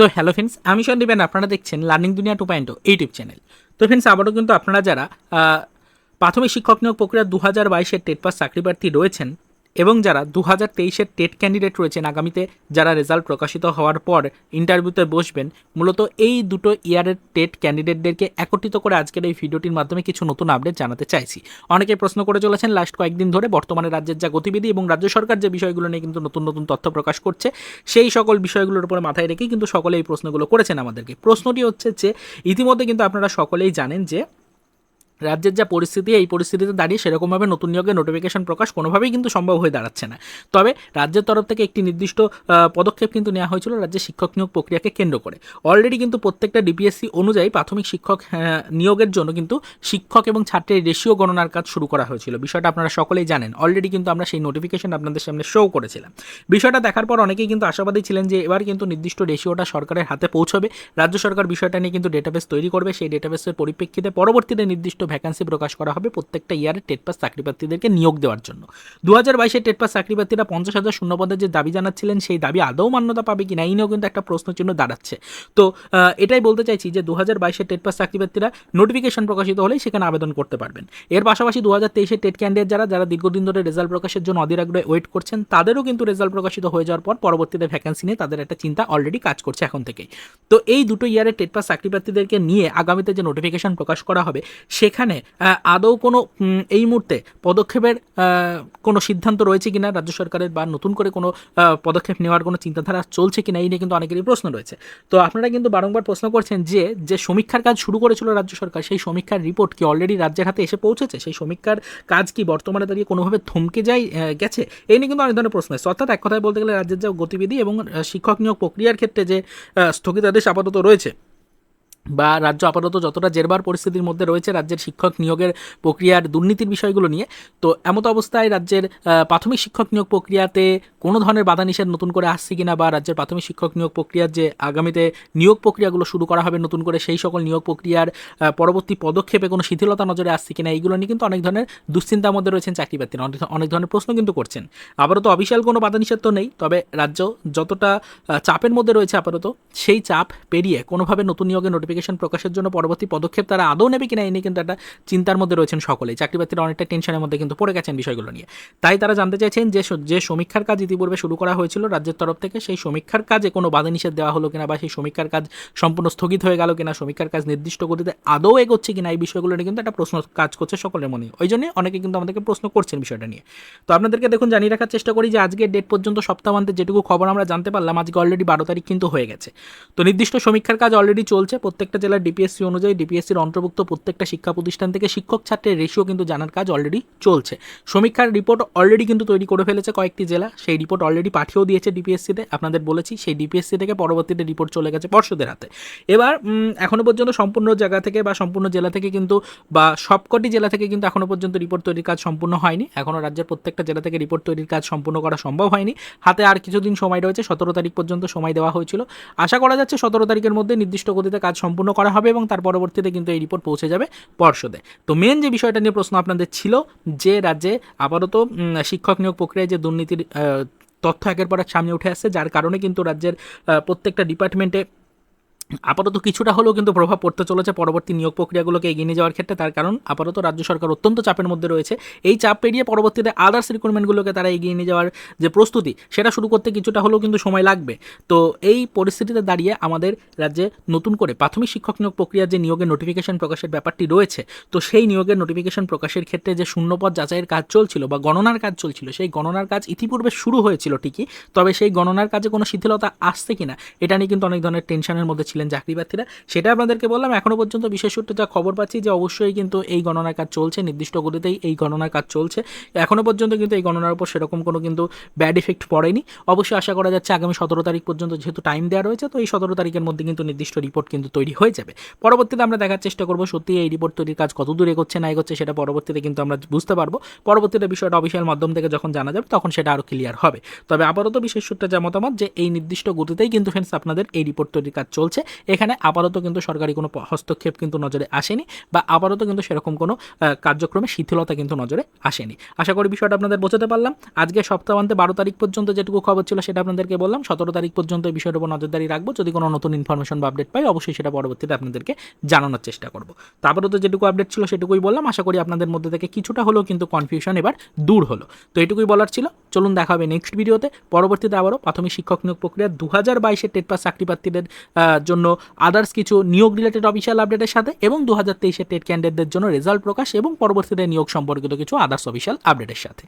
তো hello friends আমি সন্দীপেন আপনারা দেখছেন learning Duniya two point YouTube channel তো ফ্রেন্ডস আবারও কিন্তু আপনারা যারা প্রাথমিক শিক্ষক নিয়োগ প্রক্রিয়া দু হাজার বাইশের টেট পাস চাকরি প্রার্থী রয়েছেন এবং যারা দু হাজার তেইশের টেট ক্যান্ডিডেট রয়েছেন আগামীতে, যারা রেজাল্ট প্রকাশিত হওয়ার পর ইন্টারভিউতে বসবেন, মূলত এই দুটো ইয়ারের টেট ক্যান্ডিডেটদেরকে একত্রিত করে আজকের এই ভিডিওটির মাধ্যমে কিছু নতুন আপডেট জানাতে চাইছি। অনেকে প্রশ্ন করে চলেছেন, লাস্ট কয়েকদিন ধরে বর্তমানে রাজ্যের যা গতিবিধি এবং রাজ্য সরকার যে বিষয়গুলো নিয়ে কিন্তু নতুন নতুন তথ্য প্রকাশ করছে, সেই সকল বিষয়গুলোর উপরে মাথায় রেখেই কিন্তু সকলে এই প্রশ্নগুলো করেছেন আমাদেরকে। প্রশ্নটি হচ্ছে যে, ইতিমধ্যে কিন্তু আপনারা সকলেই জানেন যে রাজ্যের যা পরিস্থিতি, এই পরিস্থিতিতে দাঁড়িয়ে সেরকমভাবে নতুন নিয়োগের নোটিফিকেশন প্রকাশ কোনোভাবেই কিন্তু সম্ভব হয়ে দাঁড়াচ্ছে না। তবে রাজ্যের তরফ থেকে একটি নির্দিষ্ট পদক্ষেপ কিন্তু নেওয়া হয়েছিল রাজ্যের শিক্ষক নিয়োগ প্রক্রিয়াকে কেন্দ্র করে। অলরেডি কিন্তু প্রত্যেকটা ডিপিএসসি অনুযায়ী প্রাথমিক শিক্ষক নিয়োগের জন্য কিন্তু শিক্ষক এবং ছাত্রের রেশিও গণনার কাজ শুরু করা হয়েছিল। বিষয়টা আপনারা সকলেই জানেন। অলরেডি কিন্তু আমরা সেই নোটিফিকেশন আপনাদের সামনে শো করেছিলাম। বিষয়টা দেখার পর অনেকেই কিন্তু আশাবাদী ছিলেন যে এবার কিন্তু নির্দিষ্ট রেশিওটা সরকারের হাতে পৌঁছবে। রাজ্য সরকার বিষয়টা নিয়ে কিন্তু ডেটাবেস তৈরি করবে। সেই ডেটাবেসের পরিপ্রেক্ষিতে পরবর্তীতে নির্দিষ্ট ভ্যাকান্সি প্রকাশ করা হবে প্রত্যেকটা ইয়ারে টেট পাস চাকরি প্রার্থীদেরকে নিয়োগ দেওয়ার জন্য। দু হাজার বাইশে টেট পাস চাকরি প্রার্থীরা পঞ্চাশ হাজার শূন্য পদের যে দাবি জানাচ্ছিলেন, সেই দাবি আদৌ মান্যতা পাবে কিনা, এই নিয়েও কিন্তু একটা প্রশ্নচিহ্ন দাঁড়াচ্ছে। তো এটাই বলতে চাইছি যে দু হাজার বাইশে টেট পাস চাকরি প্রার্থীরা নোটিফিকেশন প্রকাশিত হলেই সেখানে আবেদন করতে পারবেন। এর পাশাপাশি দু হাজার তেইশে টেট ক্যান্ডিডেট যারা যারা দীর্ঘদিন ধরে রেজাল্ট প্রকাশের জন্য অধীর আগ্রহে ওয়েট করছেন, তাদেরও কিন্তু রেজাল্ট প্রকাশিত হয়ে যাওয়ার পর পরবর্তীতে ভ্যাকান্সি নিয়ে তাদের একটা চিন্তা অলরেডি কাজ করছে এখন থেকেই। তো এই দুটো ইয়ারে টেট পাস চাকরি প্রার্থীদেরকে নিয়ে আগামীতে যে নোটিফিকেশন প্রকাশ করা হবে, সেখানে আহ, আদৌ কোনো এই মুহূর্তে পদক্ষেপের কোনো সিদ্ধান্ত রয়েছে কিনা রাজ্য সরকারের বা নতুন করে কোনো পদক্ষেপ নেওয়ার কোনো চিন্তাধারা চলছে কিনা এই নিয়ে কিন্তু অনেকেরই প্রশ্ন রয়েছে। তো আপনারা কিন্তু বারংবার প্রশ্ন করছেন যে যে সমীক্ষার কাজ শুরু করেছিল রাজ্য সরকার সেই সমীক্ষার রিপোর্ট কি অলরেডি রাজ্যের হাতে এসে পৌঁছেছে? সেই সমীক্ষার কাজ কি বর্তমানে দাঁড়িয়ে কোনোভাবে থমকে যায় গেছে? এই নিয়ে কিন্তু অনেক ধরনের প্রশ্ন এসেছে অর্থাৎ এক কথায় বলতে গেলে রাজ্যের যে গতিবিধি এবং শিক্ষক নিয়োগ প্রক্রিয়ার ক্ষেত্রে যে স্থগিতাদেশ আপাতত রয়েছে বা রাজ্য আপাতত যতটা জেরবার পরিস্থিতির মধ্যে রয়েছে, রাজ্যের শিক্ষক নিয়োগের প্রক্রিয়ার দুর্নীতির বিষয়গুলো নিয়ে, তো এমত অবস্থায় রাজ্যের প্রাথমিক শিক্ষক নিয়োগ প্রক্রিয়াতে কোনো ধরনের বাধা নিষেধ নতুন করে আসছে কিনা বা রাজ্যের প্রাথমিক শিক্ষক নিয়োগ প্রক্রিয়ার যে আগামীতে নিয়োগ প্রক্রিয়াগুলো শুরু করা হবে নতুন করে সেই সকল নিয়োগ প্রক্রিয়ার পরবর্তী পদক্ষেপে কোনো শিথিলতা নজরে আসছে কিনা এইগুলো নিয়ে কিন্তু অনেক ধরনের দুশ্চিন্তার মধ্যে রয়েছেন চাকরি প্রার্থীরা অনেক অনেক ধরনের প্রশ্ন কিন্তু করছেন। আপাতত অফিসিয়াল কোনো বাধা নিষেধ তো নেই, তবে রাজ্য যতটা চাপের মধ্যে রয়েছে আপাতত, সেই চাপ পেরিয়ে কোনোভাবে নতুন নিয়োগের নোটিফিকেশন প্রকাশের জন্য পরবর্তী পদক্ষেপ তারা আদৌ নেবে কিনা এই নিয়ে কিন্তু একটা চিন্তার মধ্যে রয়েছেন সকলেই। চাকরি প্রার্থীরা অনেকটা টেনশনের মধ্যে কিন্তু পড়ে গেছেন বিষয়গুলো নিয়ে। তাই তারা জানতে চাইছেন যে যে সমীক্ষার কাজ ইতিপূর্বে শুরু করা হয়েছিল রাজ্যের তরফ থেকে, সেই সমীক্ষার কাজে কোনো বাধা নিষেধ দেওয়া হলো কিনা বা সেই সমীক্ষার কাজ সম্পূর্ণ স্থগিত হয়ে গেল কিনা, সমীক্ষার কাজ নির্দিষ্ট গতিতে আদৌ এগোচ্ছে কিনা এই বিষয়গুলো নিয়ে কিন্তু একটা প্রশ্ন কাজ করছে সকলের মনে। ওই জন্য অনেকে কিন্তু আমাদেরকে প্রশ্ন করছেন বিষয়টা নিয়ে। তো আপনাদেরকে দেখুন, জানিয়ে রাখার চেষ্টা করি যে আজকে ডেট পর্যন্ত সপ্তাহান্তে যেটুকু খবর আমরা জানতে পারলাম, আজকে অলরেডি বারো তারিখ কিন্তু হয়ে গেছে। তো নির্দিষ্ট সমীক্ষার কাজ অলরেডি চলছে প্রত্যেকটা জেলার ডিপিএসসি অনুযায়ী ডিপিএসসির অন্তর্ভুক্ত প্রত্যেকটা শিক্ষা প্রতিষ্ঠান থেকে শিক্ষক ছাত্রের রেশিও কিন্তু জানার কাজ অলরেডি চলছে। সমীক্ষার রিপোর্ট অলরেডি কিন্তু তৈরি করে ফেলেছে কয়েকটি জেলা। সেই রিপোর্ট অলরেডি পাঠিয়েও দিয়েছে ডিপিএসসিতে আপনাদের বলেছি, সেই ডিপিএসসি থেকে পরবর্তীতে রিপোর্ট চলে গেছে পর্ষদের হাতে। এবার এখনও পর্যন্ত সম্পূর্ণ জায়গা থেকে বা সম্পূর্ণ জেলা থেকে কিন্তু বা সবকটি জেলা থেকে কিন্তু এখনও পর্যন্ত রিপোর্ট তৈরির কাজ সম্পূর্ণ হয়নি। এখনও রাজ্যের প্রত্যেকটা জেলা থেকে রিপোর্ট তৈরির কাজ সম্পূর্ণ করা সম্ভব হয়নি। হাতে আর কিছুদিন সময় রয়েছে, সতেরো তারিখ পর্যন্ত সময় দেওয়া হয়েছিল। আশা করা যাচ্ছে, সতেরো তারিখের মধ্যে নির্দিষ্ট গতিতে কাজ সম্পূর্ণ করা হবে এবং তার পরবর্তীতে কিন্তু এই রিপোর্ট পৌঁছে যাবে পর্ষদে। তো মেন যে বিষয়টা নিয়ে প্রশ্ন আপনাদের ছিল, যে রাজ্যে আপাতত শিক্ষক নিয়োগ প্রক্রিয়ায় যে দুর্নীতির তথ্য একের পর এক সামনে উঠে আসছে, যার কারণে কিন্তু রাজ্যের প্রত্যেকটা ডিপার্টমেন্টে আপাতত কিছুটা হলেও কিন্তু প্রভাব পড়তে চলেছে পরবর্তী নিয়োগ প্রক্রিয়াগুলোকে এগিয়ে নিয়ে যাওয়ার ক্ষেত্রে, তার কারণ আপাতত রাজ্য সরকার অত্যন্ত চাপের মধ্যে রয়েছে। এই চাপ পেরিয়ে পরবর্তীতে আদার্স রিক্রুটমেন্টগুলোকে তারা এগিয়ে নিয়ে যাওয়ার যে প্রস্তুতি, সেটা শুরু করতে কিছুটা হলেও কিন্তু সময় লাগবে। তো এই পরিস্থিতিতে দাঁড়িয়ে আমাদের রাজ্যে নতুন করে প্রাথমিক শিক্ষক নিয়োগ প্রক্রিয়ার যে নিয়োগের নোটিফিকেশন প্রকাশের ব্যাপারটি রয়েছে, তো সেই নিয়োগের নোটিফিকেশন প্রকাশের ক্ষেত্রে যে শূন্যপদ যাচাইয়ের কাজ চলছিল বা গণনার কাজ চলছিল, সেই গণনার কাজ ইতিপূর্বে শুরু হয়েছিল ঠিকই, তবে সেই গণনার কাজে কোনো শিথিলতা আসছে কিনা, এটা নিয়ে কিন্তু অনেক ধরনের টেনশনের মধ্যে ছিলেন চাকরি প্রার্থীরা সেটা আপনাদেরকে বললাম। এখনও পর্যন্ত বিশেষ সূত্রে যা খবর পাচ্ছি যে অবশ্যই কিন্তু এই গণনার কাজ চলছে, নির্দিষ্ট গতিতেই এই গণনার কাজ চলছে। এখনও পর্যন্ত কিন্তু এই গণনার উপর সেরকম কোনো কিন্তু ব্যাড ইফেক্ট পড়েনি। অবশ্যই আশা করা যাচ্ছে আগামী সতেরো তারিখ পর্যন্ত যেহেতু টাইম দেওয়া রয়েছে, তো এই সতেরো তারিখের মধ্যে কিন্তু নির্দিষ্ট রিপোর্ট কিন্তু তৈরি হয়ে যাবে। পরবর্তীতে আমরা দেখার চেষ্টা করব সত্যি এই রিপোর্ট তৈরির কাজ কত দূর এগোচ্ছে না এগোচ্ছে সেটা পরবর্তীতে কিন্তু আমরা বুঝতে পারব। পরবর্তীতে বিষয়টা অফিসিয়াল মাধ্যম থেকে যখন জানা যাবে, তখন সেটা আরও ক্লিয়ার হবে। তবে আপাতত বিশেষ সূত্রে যা মতামত যে এই নির্দিষ্ট গতিতেই কিন্তু ফ্রেন্ডস আপনাদের এই রিপোর্ট তৈরির কাজ চলছে। এখানে আপাতত কিন্তু সরকারি কোনো হস্তক্ষেপ কিন্তু নজরে আসেনি বা আপাতত কিন্তু সেরকম কোনো কার্যক্রমে শিথিলতা কিন্তু নজরে আসেনি। আশা করি বিষয়টা আপনাদের বোঝাতে পারলাম। আজকে সপ্তাহান্তে বারো তারিখ পর্যন্ত যেটুকু খবর ছিল সেটা আপনাদেরকে বললাম। সতেরো তারিখ পর্যন্ত এই বিষয়ের উপর নজরদারি রাখব। যদি কোনো নতুন ইনফরমেশন বা আপডেট পাই অবশ্যই সেটা পরবর্তীতে আপনাদেরকে জানানোর চেষ্টা করব। তো যেটুকু আপডেট ছিল সেটুকুই বললাম। আশা করি আপনাদের মধ্যে থেকে কিছুটা হলেও কিন্তু কনফিউশন এবার দূর হলো। তো এটুকুই বলার ছিল। চলুন দেখা হবে নেক্সট ভিডিওতে পরবর্তীতে আবারও প্রাথমিক শিক্ষক নিয়োগ প্রক্রিয়া দু হাজার বাইশের টেট পাস চাকরি প্রার্থীদের আহ, জন্য আদার্স কিছু নিয়োগ রিলেটেড অফিসিয়াল আপডেটের সাথে এবং দু হাজার তেইশের টেট ক্যান্ডিডেটদের জন্য রেজাল্ট প্রকাশ এবং পরবর্তীতে নিয়োগ সম্পর্কিত কিছু আদার্স অফিসিয়াল আপডেটের সাথে।